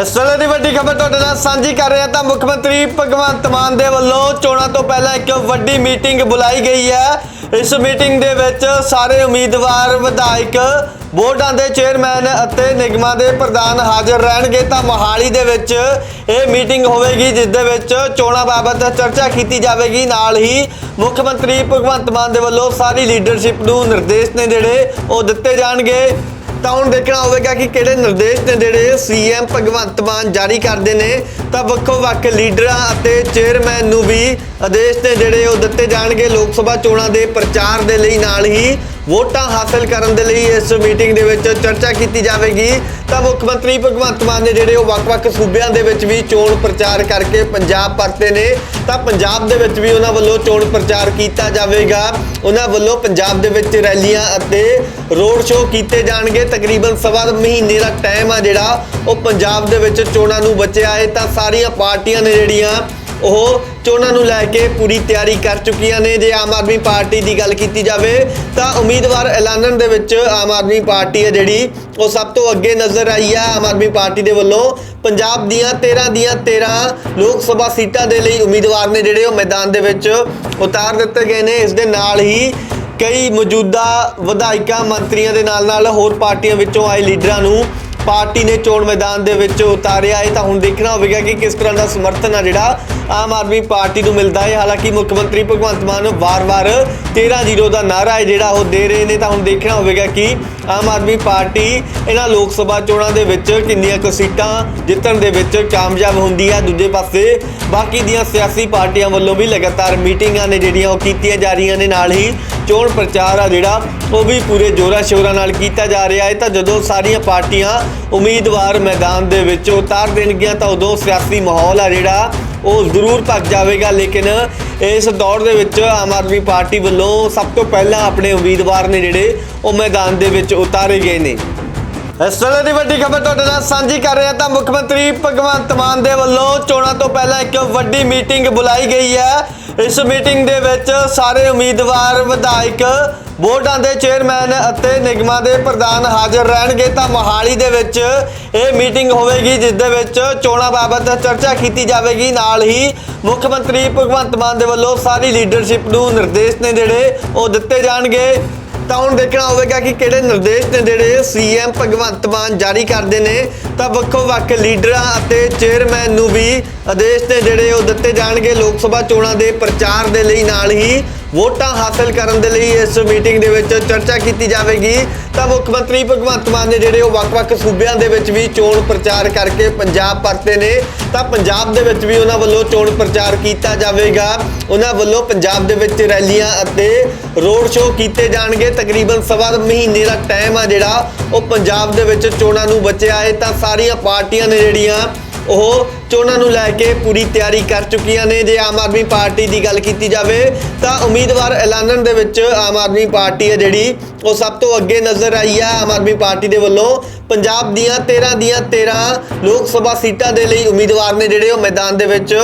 ਇਸ ਵੇਲੇ ਦੀ ਵੱਡੀ ਖਬਰ ਤੁਹਾਡੇ ਨਾਲ ਸਾਂਝੀ ਕਰ ਰਹੇ ਹਾਂ ਤਾਂ ਮੁੱਖ ਮੰਤਰੀ ਭਗਵੰਤ ਮਾਨ ਦੇ ਵੱਲੋਂ ਚੋਣਾਂ ਤੋਂ ਪਹਿਲਾਂ ਇੱਕ ਵੱਡੀ ਮੀਟਿੰਗ ਬੁਲਾਈ ਗਈ ਹੈ। ਇਸ ਮੀਟਿੰਗ ਦੇ ਵਿੱਚ ਸਾਰੇ ਉਮੀਦਵਾਰ, ਵਿਧਾਇਕ, ਬੋਰਡਾਂ ਦੇ ਚੇਅਰਮੈਨ ਅਤੇ ਨਿਗਮਾਂ ਦੇ ਪ੍ਰਧਾਨ ਹਾਜ਼ਰ ਰਹਿਣਗੇ ਤਾਂ ਮੋਹਾਲੀ ਦੇ ਵਿੱਚ ਇਹ ਮੀਟਿੰਗ ਹੋਵੇਗੀ, ਜਿਸ ਦੇ ਵਿੱਚ ਚੋਣਾਂ ਬਾਬਤ ਚਰਚਾ ਕੀਤੀ ਜਾਵੇਗੀ। ਨਾਲ ਹੀ ਮੁੱਖ ਮੰਤਰੀ ਭਗਵੰਤ ਮਾਨ ਦੇ ਵੱਲੋਂ ਸਾਰੀ ਲੀਡਰਸ਼ਿਪ ਨੂੰ ਨਿਰਦੇਸ਼ ਨੇ ਜਿਹੜੇ ਉਹ ਦਿੱਤੇ ਜਾਣਗੇ। ਤਾਂ ਹੁਣ ਦੇਖਣਾ ਹੋਵੇਗਾ ਕਿ ਕਿਹੜੇ ਨਿਰਦੇਸ਼ ਨੇ ਜਿਹੜੇ ਸੀਐਮ ਭਗਵੰਤ ਮਾਨ ਜਾਰੀ ਕਰਦੇ ਨੇ। ਤਾਂ ਵੱਖੋ ਵੱਖ ਲੀਡਰਾਂ ਅਤੇ ਚੇਅਰਮੈਨ ਨੂੰ ਵੀ ਆਦੇਸ਼ ਨੇ ਜਿਹੜੇ ਉਹ ਦਿੱਤੇ ਜਾਣਗੇ ਲੋਕ ਸਭਾ ਚੋਣਾਂ ਦੇ ਪ੍ਰਚਾਰ ਦੇ ਲਈ ਨਾਲ ਹੀ। ਵੋਟਾਂ ਹਾਸਲ ਕਰਨ ਦੇ ਲਈ ਇਸ ਮੀਟਿੰਗ ਦੇ ਵਿੱਚ ਚਰਚਾ ਕੀਤੀ ਜਾਵੇਗੀ। ਤਾਂ ਮੁੱਖ ਮੰਤਰੀ ਭਗਵੰਤ ਮਾਨ ਨੇ ਜਿਹੜੇ ਉਹ ਵੱਖ-ਵੱਖ ਸੂਬਿਆਂ ਦੇ ਵਿੱਚ ਵੀ ਚੋਣ ਪ੍ਰਚਾਰ ਕਰਕੇ ਪੰਜਾਬ ਪਰਤੇ ਨੇ, ਤਾਂ ਪੰਜਾਬ ਦੇ ਵਿੱਚ ਵੀ ਉਹਨਾਂ ਵੱਲੋਂ ਚੋਣ ਪ੍ਰਚਾਰ ਕੀਤਾ ਜਾਵੇਗਾ। ਉਹਨਾਂ ਵੱਲੋਂ ਪੰਜਾਬ ਦੇ ਵਿੱਚ ਰੈਲੀਆਂ ਅਤੇ ਰੋਡ ਸ਼ੋਅ ਕੀਤੇ ਜਾਣਗੇ। ਤਕਰੀਬਨ ਸਵਾ ਮਹੀਨੇ ਦਾ ਟਾਈਮ ਆ ਜਿਹੜਾ, ਉਹ ਪੰਜਾਬ ਦੇ ਵਿੱਚ ਚੋਣਾਂ ਨੂੰ ਬਚਿਆ ਹੈ। ਤਾਂ ਸਾਰੀਆਂ ਪਾਰਟੀਆਂ ਨੇ ਜਿਹੜੀਆਂ, ਉਹ ਚੋਣਾਂ ਨੂੰ ਲੈ ਕੇ ਪੂਰੀ ਤਿਆਰੀ ਕਰ ਚੁੱਕੀਆਂ ਨੇ। ਜੇ ਆਮ ਆਦਮੀ ਪਾਰਟੀ ਦੀ ਗੱਲ ਕੀਤੀ ਜਾਵੇ, ਤਾਂ ਉਮੀਦਵਾਰ ਐਲਾਨਣ ਦੇ ਵਿੱਚ ਆਮ ਆਦਮੀ ਪਾਰਟੀ ਹੈ ਜਿਹੜੀ, ਉਹ ਸਭ ਤੋਂ ਅੱਗੇ ਨਜ਼ਰ ਆਈ ਹੈ ਆਮ ਆਦਮੀ ਪਾਰਟੀ ਦੇ ਵੱਲੋਂ। ਪੰਜਾਬ ਦੀਆਂ 13 ਦੀਆਂ 13 ਲੋਕ ਸਭਾ ਸੀਟਾਂ ਦੇ ਲਈ ਉਮੀਦਵਾਰ ਨੇ ਜਿਹੜੇ, ਉਹ ਮੈਦਾਨ ਦੇ ਵਿੱਚ ਉਤਾਰ ਦਿੱਤੇ ਗਏ ਨੇ। ਇਸ ਦੇ ਨਾਲ ਹੀ ਕਈ ਮੌਜੂਦਾ ਵਿਧਾਇਕਾਂ, ਮੰਤਰੀਆਂ ਦੇ ਨਾਲ ਨਾਲ ਹੋਰ ਪਾਰਟੀਆਂ ਵਿੱਚੋਂ ਆਏ ਲੀਡਰਾਂ ਨੂੰ ਪਾਰਟੀ ਨੇ ਚੋਣ ਮੈਦਾਨ ਦੇ ਵਿੱਚ ਉਤਾਰਿਆ ਹੈ ਤਾਂ ਹੁਣ ਦੇਖਣਾ ਹੋਵੇਗਾ ਕਿ ਕਿਸ ਤਰ੍ਹਾਂ ਦਾ ਸਮਰਥਨ ਆ ਜਿਹੜਾ ਆਮ ਆਦਮੀ ਪਾਰਟੀ ਨੂੰ ਮਿਲਦਾ ਹੈ। ਹਾਲਾਂਕਿ ਮੁੱਖ ਮੰਤਰੀ ਭਗਵੰਤ ਮਾਨ ਵਾਰ-ਵਾਰ 13-0 ਦਾ ਨਾਰਾ ਹੈ ਜਿਹੜਾ ਉਹ ਦੇ ਰਹੇ ਨੇ ਤਾਂ ਹੁਣ ਦੇਖਣਾ ਹੋਵੇਗਾ ਕਿ ਆਮ ਆਦਮੀ ਪਾਰਟੀ ਇਹਨਾਂ ਲੋਕ ਸਭਾ ਚੋਣਾਂ ਦੇ ਵਿੱਚ ਕਿੰਨੀਆਂ ਕੁ ਸੀਟਾਂ ਜਿੱਤਣ ਦੇ ਵਿੱਚ ਕਾਮਯਾਬ ਹੁੰਦੀ ਹੈ ਦੂਜੇ ਪਾਸੇ ਬਾਕੀ ਦੀਆਂ ਸਿਆਸੀ ਪਾਰਟੀਆਂ ਵੱਲੋਂ ਵੀ ਲਗਾਤਾਰ ਮੀਟਿੰਗਾਂ ਨੇ ਜਿਹੜੀਆਂ ਉਹ ਕੀਤੀਆਂ ਜਾ ਰਹੀਆਂ ਨੇ। ਨਾਲ ਹੀ ਚੋਣ ਪ੍ਰਚਾਰ ਆ ਜਿਹੜਾ, ਉਹ ਵੀ ਪੂਰੇ ਜੋਰਾਂ ਸ਼ੋਰਾਂ ਨਾਲ ਕੀਤਾ ਜਾ ਰਿਹਾ ਹੈ। ਤਾਂ ਜਦੋਂ ਸਾਰੀਆਂ ਪਾਰਟੀਆਂ ਉਮੀਦਵਾਰ ਮੈਦਾਨ ਦੇ ਵਿੱਚ ਉਤਾਰ ਦੇਣਗੀਆਂ, ਤਾਂ ਉਦੋਂ ਸਿਆਸੀ ਮਾਹੌਲ ਆ ਜਿਹੜਾ, ਉਹ ਜ਼ਰੂਰ ਭੱਜ ਜਾਵੇਗਾ। ਲੇਕਿਨ ਇਸ ਦੌਰ ਦੇ ਵਿੱਚ ਆਮ ਆਦਮੀ ਪਾਰਟੀ ਵੱਲੋਂ ਸਭ ਤੋਂ ਪਹਿਲਾਂ ਆਪਣੇ ਉਮੀਦਵਾਰ ਨੇ ਜਿਹੜੇ, ਉਹ ਮੈਦਾਨ ਦੇ ਵਿੱਚ ਉਤਾਰੇ ਗਏ ਨੇ। ਇਸ ਵੇਲੇ ਦੀ ਵੱਡੀ ਖਬਰ ਤੁਹਾਡੇ ਨਾਲ ਸਾਂਝੀ ਕਰ ਰਿਹਾ ਤਾਂ ਮੁੱਖ ਮੰਤਰੀ ਭਗਵੰਤ ਮਾਨ ਦੇ ਵੱਲੋਂ ਚੋਣਾਂ ਤੋਂ ਪਹਿਲਾਂ ਇੱਕ ਵੱਡੀ ਮੀਟਿੰਗ ਬੁਲਾਈ ਗਈ ਹੈ। ਇਸ ਮੀਟਿੰਗ ਦੇ ਵਿੱਚ ਸਾਰੇ ਉਮੀਦਵਾਰ, ਵਿਧਾਇਕ ਬੋਰਡਾਂ ਦੇ ਚੇਅਰਮੈਨ ਅਤੇ ਨਿਗਮਾਂ ਦੇ ਪ੍ਰਧਾਨ ਹਾਜ਼ਰ ਰਹਿਣਗੇ। ਤਾਂ ਮੋਹਾਲੀ ਦੇ ਵਿੱਚ ਇਹ ਮੀਟਿੰਗ ਹੋਵੇਗੀ, ਜਿਸ ਦੇ ਵਿੱਚ ਚੋਣਾਂ ਬਾਬਤ ਚਰਚਾ ਕੀਤੀ ਜਾਵੇਗੀ। ਨਾਲ ਹੀ ਮੁੱਖ ਮੰਤਰੀ ਭਗਵੰਤ ਮਾਨ ਦੇ ਵੱਲੋਂ ਸਾਰੀ ਲੀਡਰਸ਼ਿਪ ਨੂੰ ਨਿਰਦੇਸ਼ ਨੇ ਜਿਹੜੇ ਉਹ ਦਿੱਤੇ ਜਾਣਗੇ। ਤਾਂ ਹੁਣ ਦੇਖਣਾ ਹੋਵੇਗਾ ਕਿ ਕਿਹੜੇ ਨਿਰਦੇਸ਼ ਨੇ ਜਿਹੜੇ ਸੀਐਮ ਭਗਵੰਤ ਮਾਨ ਜਾਰੀ ਕਰਦੇ ਨੇ। ਤਾਂ ਵੱਖੋ ਵੱਖ ਲੀਡਰਾਂ ਅਤੇ ਚੇਅਰਮੈਨ ਨੂੰ ਵੀ ਆਦੇਸ਼ ਨੇ ਜਿਹੜੇ ਉਹ ਦਿੱਤੇ ਜਾਣਗੇ। ਲੋਕ ਸਭਾ ਚੋਣਾਂ ਦੇ ਪ੍ਰਚਾਰ ਦੇ ਲਈ ਨਾਲ ਹੀ ਵੋਟਾਂ ਹਾਸਲ ਕਰਨ ਦੇ ਲਈ ਇਸ ਮੀਟਿੰਗ ਦੇ ਵਿੱਚ ਚਰਚਾ ਕੀਤੀ ਜਾਵੇਗੀ। ਤਾਂ ਮੁੱਖ ਮੰਤਰੀ ਭਗਵੰਤ ਮਾਨ ਨੇ ਜਿਹੜੇ ਉਹ ਵੱਖ-ਵੱਖ ਸੂਬਿਆਂ ਦੇ ਵਿੱਚ ਵੀ ਚੋਣ ਪ੍ਰਚਾਰ ਕਰਕੇ ਪੰਜਾਬ ਪਰਤੇ ਨੇ, ਤਾਂ ਪੰਜਾਬ ਦੇ ਵਿੱਚ ਵੀ ਉਹਨਾਂ ਵੱਲੋਂ ਚੋਣ ਪ੍ਰਚਾਰ ਕੀਤਾ ਜਾਵੇਗਾ। ਉਹਨਾਂ ਵੱਲੋਂ ਪੰਜਾਬ ਦੇ ਵਿੱਚ ਰੈਲੀਆਂ ਅਤੇ ਰੋਡ ਸ਼ੋਅ ਕੀਤੇ ਜਾਣਗੇ। ਤਕਰੀਬਨ ਸਵਾ ਮਹੀਨੇ ਦਾ ਟਾਈਮ ਆ ਜਿਹੜਾ ਉਹ ਪੰਜਾਬ ਦੇ ਵਿੱਚ ਚੋਣਾਂ ਨੂੰ ਬਚਿਆ ਹੈ। ਤਾਂ ਸਾਰੀਆਂ ਪਾਰਟੀਆਂ ਨੇ ਜਿਹੜੀਆਂ ਉਹ ਚੋਣਾਂ ਨੂੰ ਲੈ ਕੇ ਪੂਰੀ ਤਿਆਰੀ ਕਰ ਚੁੱਕੀਆਂ ਨੇ। ਜੇ ਆਮ ਆਦਮੀ ਪਾਰਟੀ ਦੀ ਗੱਲ ਕੀਤੀ ਜਾਵੇ ਤਾਂ ਉਮੀਦਵਾਰ ਐਲਾਨਣ ਦੇ ਵਿੱਚ ਆਮ ਆਦਮੀ ਪਾਰਟੀ ਹੈ ਜਿਹੜੀ, ਉਹ ਸਭ ਤੋਂ ਅੱਗੇ ਨਜ਼ਰ ਆਈ ਹੈ ਆਮ ਆਦਮੀ ਪਾਰਟੀ ਦੇ ਵੱਲੋਂ। ਪੰਜਾਬ ਦੀਆਂ 13 ਦੀਆਂ 13 ਲੋਕ ਸਭਾ ਸੀਟਾਂ ਦੇ ਲਈ ਉਮੀਦਵਾਰ ਨੇ ਜਿਹੜੇ ਉਹ ਮੈਦਾਨ ਦੇ ਵਿੱਚ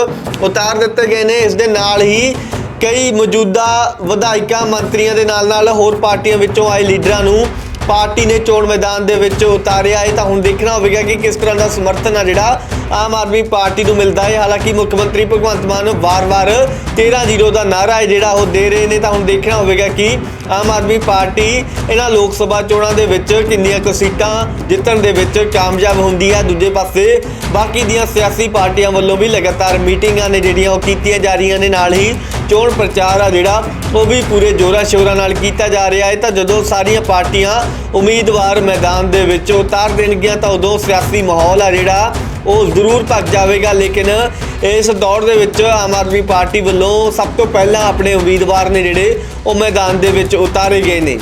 ਉਤਾਰ ਦਿੱਤੇ ਗਏ ਨੇ। ਇਸ ਦੇ ਨਾਲ ਹੀ ਕਈ ਮੌਜੂਦਾ ਵਿਧਾਇਕਾਂ, ਮੰਤਰੀਆਂ ਦੇ ਨਾਲ ਨਾਲ ਹੋਰ ਪਾਰਟੀਆਂ ਵਿੱਚੋਂ ਆਏ ਲੀਡਰਾਂ ਨੂੰ ਪਾਰਟੀ ਨੇ ਚੋਣ ਮੈਦਾਨ ਦੇ ਵਿੱਚ ਉਤਾਰਿਆ ਹੈ, ਤਾਂ ਹੁਣ ਦੇਖਣਾ ਹੋਵੇਗਾ ਕਿ ਕਿਸ ਤਰ੍ਹਾਂ ਦਾ ਸਮਰਥਨ ਆ ਜਿਹੜਾ ਆਮ ਆਦਮੀ ਪਾਰਟੀ ਨੂੰ ਮਿਲਦਾ ਹੈ। ਹਾਲਾਂਕਿ ਮੁੱਖ ਮੰਤਰੀ ਭਗਵੰਤ ਮਾਨ ਵਾਰ-ਵਾਰ 13-0 ਦਾ ਨਾਰਾ ਹੈ ਜਿਹੜਾ ਉਹ ਦੇ ਰਹੇ ਨੇ, ਤਾਂ ਹੁਣ ਦੇਖਣਾ ਹੋਵੇਗਾ ਕਿ ਆਮ ਆਦਮੀ ਪਾਰਟੀ ਇਹਨਾਂ ਲੋਕ ਸਭਾ ਚੋਣਾਂ ਦੇ ਵਿੱਚ ਕਿੰਨੀਆਂ ਕੁ ਸੀਟਾਂ ਜਿੱਤਣ ਦੇ ਵਿੱਚ ਕਾਮਯਾਬ ਹੁੰਦੀ ਹੈ। ਦੂਜੇ ਪਾਸੇ ਬਾਕੀ ਦੀਆਂ ਸਿਆਸੀ ਪਾਰਟੀਆਂ ਵੱਲੋਂ ਵੀ ਲਗਾਤਾਰ ਮੀਟਿੰਗਾਂ ਨੇ ਜਿਹੜੀਆਂ ਉਹ ਕੀਤੀਆਂ ਜਾ ਰਹੀਆਂ ਨੇ। ਨਾਲ ਹੀ ਚੋਣ ਪ੍ਰਚਾਰ ਆ ਜਿਹੜਾ, ਉਹ ਵੀ ਪੂਰੇ ਜੋਰਾਂ ਸ਼ੋਰਾਂ ਨਾਲ ਕੀਤਾ ਜਾ ਰਿਹਾ ਹੈ। ਤਾਂ ਜਦੋਂ ਸਾਰੀਆਂ ਪਾਰਟੀਆਂ ਉਮੀਦਵਾਰ ਮੈਦਾਨ ਦੇ ਵਿੱਚ ਉਤਾਰ ਦੇਣਗੀਆਂ, ਤਾਂ ਉਦੋਂ ਸਿਆਸੀ ਮਾਹੌਲ ਆ ਜਿਹੜਾ, ਉਹ ਜ਼ਰੂਰ ਭੱਜ ਜਾਵੇਗਾ। ਲੇਕਿਨ ਇਸ ਦੌਰ ਦੇ ਵਿੱਚ ਆਮ ਆਦਮੀ ਪਾਰਟੀ ਵੱਲੋਂ ਸਭ ਤੋਂ ਪਹਿਲਾਂ ਆਪਣੇ ਉਮੀਦਵਾਰ ਨੇ ਜਿਹੜੇ, ਉਹ ਮੈਦਾਨ ਦੇ ਵਿੱਚ ਉਤਾਰੇ ਗਏ ਨੇ।